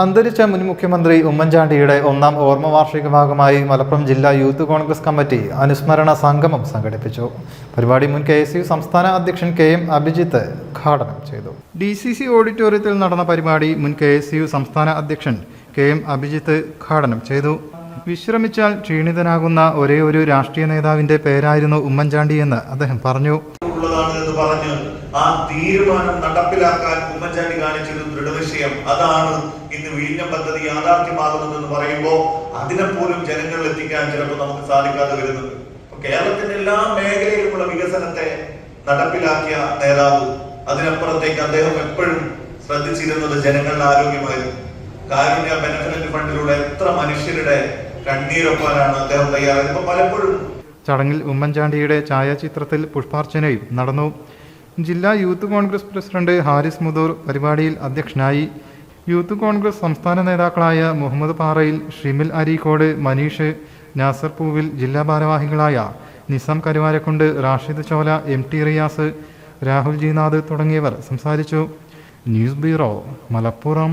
അന്തരിച്ച മുൻ മുഖ്യമന്ത്രി ഉമ്മൻചാണ്ടിയുടെ ഒന്നാം ഓർമ്മ വാർഷിക ഭാഗമായി മലപ്പുറം ജില്ലാ യൂത്ത് കോൺഗ്രസ് കമ്മിറ്റി അനുസ്മരണ സംഗമം സംഘടിപ്പിച്ചു. പരിപാടി മുൻ കെ എസ് യു സംസ്ഥാന അധ്യക്ഷൻ കെ എം അഭിജിത്ത് ഉദ്ഘാടനം ചെയ്തു. ഡി സി സി ഓഡിറ്റോറിയത്തിൽ നടന്ന പരിപാടി മുൻ കെ എസ് യു സംസ്ഥാന അധ്യക്ഷൻ കെ എം അഭിജിത്ത് ഉദ്ഘാടനം ചെയ്തു. വിശ്രമിച്ചാൽ ക്ഷീണിതനാകുന്ന ഒരേ ഒരു രാഷ്ട്രീയ നേതാവിന്റെ പേരായിരുന്നു ഉമ്മൻചാണ്ടിയെന്ന് അദ്ദേഹം പറഞ്ഞു. ഉള്ളതാണ് എന്ന് പറഞ്ഞ് ആ തീരുമാനം നടപ്പിലാക്കാൻ ഉമ്മൻചാണ്ടി കാണിച്ചൊരു ദൃഢനിശ്ചയം. അതാണ് ഇന്ന് വിഴിഞ്ഞ പദ്ധതി യാഥാർത്ഥ്യമാകുന്നതെന്ന് പറയുമ്പോൾ അതിനെ പോലും ജനങ്ങളിൽ എത്തിക്കാൻ ചിലപ്പോൾ നമുക്ക് സാധിക്കാതെ വരുന്നത്. കേരളത്തിന്റെ എല്ലാ മേഖലയിലുമുള്ള വികസനത്തെ നടപ്പിലാക്കിയ നേതാവ് അതിനപ്പുറത്തേക്ക് അദ്ദേഹം എപ്പോഴും ശ്രദ്ധിച്ചിരുന്നത് ജനങ്ങളുടെ ആരോഗ്യമായിരുന്നു. കാരുണ്യ ബെനഫിറ്റ് ഫണ്ടിലൂടെ എത്ര മനുഷ്യരുടെ കണ്ണീരൊപ്പാനാണ് അദ്ദേഹം തയ്യാറായത്. ഇപ്പൊ പലപ്പോഴും ചടങ്ങിൽ ഉമ്മൻചാണ്ടിയുടെ ഛായാചിത്രത്തിൽ പുഷ്പാർച്ചനയും നടന്നു. ജില്ലാ youth Congress president Haris Mudur പരിപാടിയിൽ അധ്യക്ഷനായി. യൂത്ത് കോൺഗ്രസ് സംസ്ഥാന നേതാക്കളായ മുഹമ്മദ് പാറയിൽ ഷിമിൽ അരീക്കോട് മനീഷ് നാസർ പൂവിൽ ജില്ലാ ഭാരവാഹികളായ നിസാം കരുവാരക്കുണ്ട് റാഷിദ് ചോല എം ടി റിയാസ് രാഹുൽ ജിനാഥ് തുടങ്ങിയവർ സംസാരിച്ചു. News bureau Malappuram.